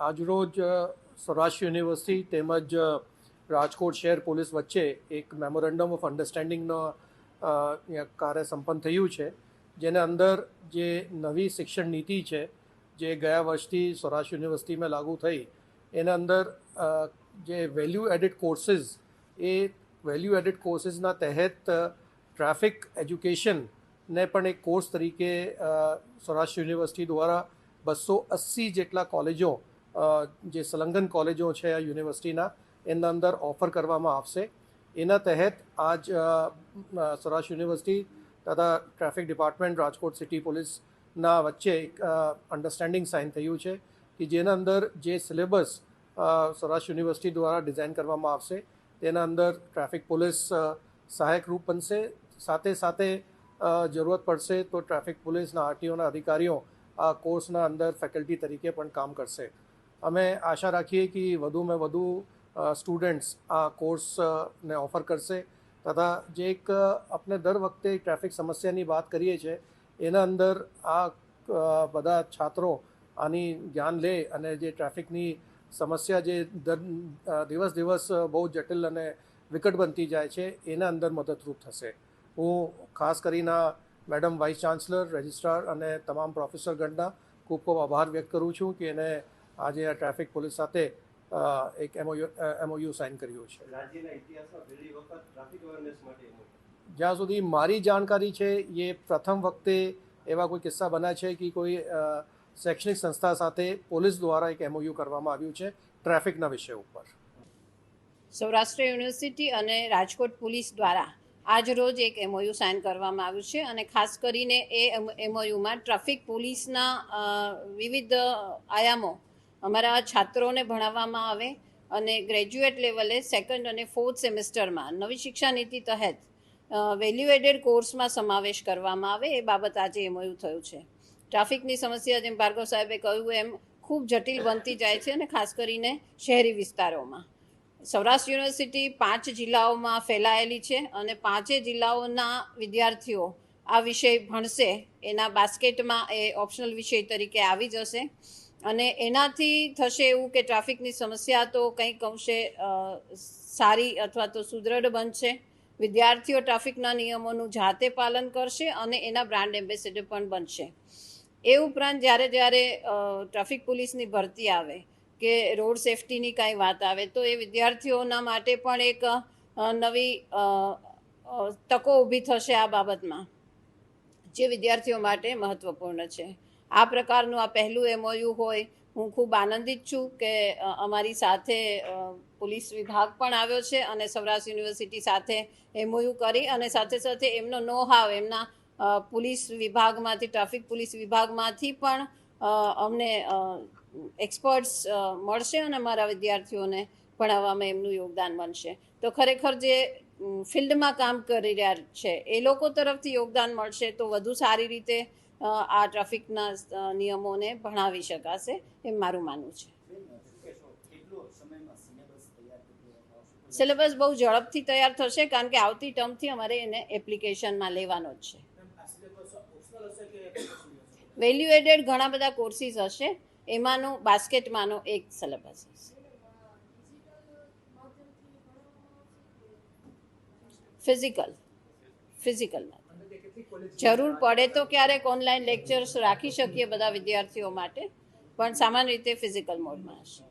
આજરોજ સૌરાષ્ટ્ર યુનિવર્સિટી તેમજ રાજકોટ શહેર પોલીસ વચ્ચે એક મેમોરેન્ડમ ઓફ અન્ડરસ્ટેન્ડિંગનો કાર્ય સંપન્ન થયું છે. જેના અંદર જે નવી શિક્ષણ નીતિ છે, જે ગયા વર્ષથી સૌરાષ્ટ્ર યુનિવર્સિટીમાં લાગુ થઈ, એના અંદર જે વેલ્યુ એડિડ કોર્સિસ એ વેલ્યુ એડિડ કોર્સિસના તહેત ટ્રાફિક એજ્યુકેશનને પણ એક કોર્સ તરીકે સૌરાષ્ટ્ર યુનિવર્સિટી દ્વારા બસો અસી જેટલા કોલેજો જે સંલગ્ન કોલેજો છે આ યુનિવર્સિટીના, એના અંદર ઓફર કરવામાં આવશે. એના તહેત આજ સૌરાષ્ટ્ર યુનિવર્સિટી તથા ટ્રાફિક ડિપાર્ટમેન્ટ, રાજકોટ સિટી પોલીસના વચ્ચે એક અન્ડરસ્ટેન્ડિંગ સાઇન થયું છે કે જેના અંદર જે સિલેબસ સૌરાષ્ટ્ર યુનિવર્સિટી દ્વારા ડિઝાઇન કરવામાં આવશે, તેના અંદર ટ્રાફિક પોલીસ સહાયકરૂપ સહાયક રૂપ બનશે. સાથે સાથે જરૂરત પડશે તો ટ્રાફિક પોલીસના આરટીઓના અધિકારીઓ આ કોર્સના અંદર ફેકલ્ટી તરીકે પણ કામ કરશે. અમે આશા રાખીએ કે વધુમાં વધુ સ્ટુડન્ટ્સ આ કોર્સને ઓફર કરશે. તથા જે એક આપણે દર વખતે ટ્રાફિક સમસ્યાની વાત કરીએ છીએ એના અંદર આ બધા છાત્રો આની જ્ઞાન લે અને જે ટ્રાફિકની સમસ્યા જે દર દિવસ દિવસ બહુ જટિલ અને વિકટ બનતી જાય છે, એના અંદર મદદરૂપ થશે. હું ખાસ કરીને મેડમ વાઇસ ચાન્સલર રજિસ્ટ્રાર અને તમામ પ્રોફેસરગણના ખૂબ ખૂબ આભાર વ્યક્ત કરું છું કે એને આજે આ ટ્રાફિક પોલીસ સાથે એક એમઓયુ એમઓયુ સાઇન કર્યું છે. રાજ્યના ઇતિહાસમાં પહેલી વખત ટ્રાફિક અવેરનેસ માટે એનું જ્યાં સુધી મારી જાણકારી છે એ પ્રથમ વખતે એવા કોઈ કિસ્સા બન્યા છે કે કોઈ શૈક્ષણિક સંસ્થા સાથે પોલીસ દ્વારા એક એમઓયુ કરવામાં આવ્યું છે ટ્રાફિકના વિષય ઉપર. સૌરાષ્ટ્ર યુનિવર્સિટી અને રાજકોટ પોલીસ દ્વારા આજ રોજ એક એમઓયુ સાઇન કરવામાં આવ્યું છે અને ખાસ કરીને એ એમઓયુમાં ટ્રાફિક પોલીસના વિવિધ આયામો અમારા છાત્રોને ભણાવવામાં આવે અને ગ્રેજ્યુએટ લેવલે સેકન્ડ અને ફોર્થ સેમેસ્ટરમાં નવી શિક્ષા નીતિ તહેત વેલ્યુએડેડ કોર્સમાં સમાવેશ કરવામાં આવે, એ બાબત આજે એમયું થયું છે. ટ્રાફિકની સમસ્યા, જેમ ભાર્ગવ સાહેબે કહ્યું એમ, ખૂબ જટિલ બનતી જાય છે અને ખાસ કરીને શહેરી વિસ્તારોમાં. સૌરાષ્ટ્ર યુનિવર્સિટી પાંચ જિલ્લાઓમાં ફેલાયેલી છે અને પાંચે જિલ્લાઓના વિદ્યાર્થીઓ આ વિષય ભણશે, એના બાસ્કેટમાં એ ઓપ્શનલ વિષય તરીકે આવી જશે. અને એનાથી થશે એવું કે ટ્રાફિકની સમસ્યા તો કંઈક અંશે સારી અથવા તો સુદૃઢ બનશે. વિદ્યાર્થીઓ ટ્રાફિકના નિયમોનું જાતે પાલન કરશે અને એના બ્રાન્ડ એમ્બેસેડર પણ બનશે. એ ઉપરાંત જ્યારે જ્યારે ટ્રાફિક પોલીસની ભરતી આવે કે રોડ સેફટીની કાંઈ વાત આવે તો એ વિદ્યાર્થીઓના માટે પણ એક નવી તકો ઊભી થશે આ બાબતમાં. જે વિદ્યાર્થીઓ માટે મહત્વપૂર્ણ છે. આ પ્રકારનું આ પહેલું એમઓયુ હોય, હું ખૂબ આનંદિત છું કે અમારી સાથે પોલીસ વિભાગ પણ આવ્યો છે અને સૌરાષ્ટ્ર યુનિવર્સિટી સાથે એમઓયુ કરી અને સાથે સાથે એમનો નો હાવ એમના પોલીસ વિભાગમાંથી, ટ્રાફિક પોલીસ વિભાગમાંથી પણ અમને એક્સપર્ટ્સ મળશે અને મારા વિદ્યાર્થીઓને ભણાવવામાં એમનું યોગદાન બનશે. તો ખરેખર જે ફિલ્ડમાં કામ કરી રહ્યા છે, એ લોકો તરફથી યોગદાન મળશે તો વધુ સારી રીતે આ ટ્રાફિકના નિયમોને ભણાવી શકાશે એમ મારું માનવું છે. સિલેબસ બહુ ઝડપથી તૈયાર થશે કારણ કે આવતી ટર્મથી અમારે એને એપ્લિકેશનમાં લેવાનો જ છે. વેલ્યુ એડેડ ઘણા બધા કોર્સીસ હશે, એમાંનો બાસ્કેટમાંનો એક સિલેબસ હશે. ફિઝિકલ, ફિઝિકલમાં. જરૂર પડે તો ક્યારેક ઓનલાઈન લેક્ચર્સ રાખી શકીએ બધા વિદ્યાર્થીઓ માટે, પણ સામાન્ય રીતે ફિઝિકલ મોડમાં હશે.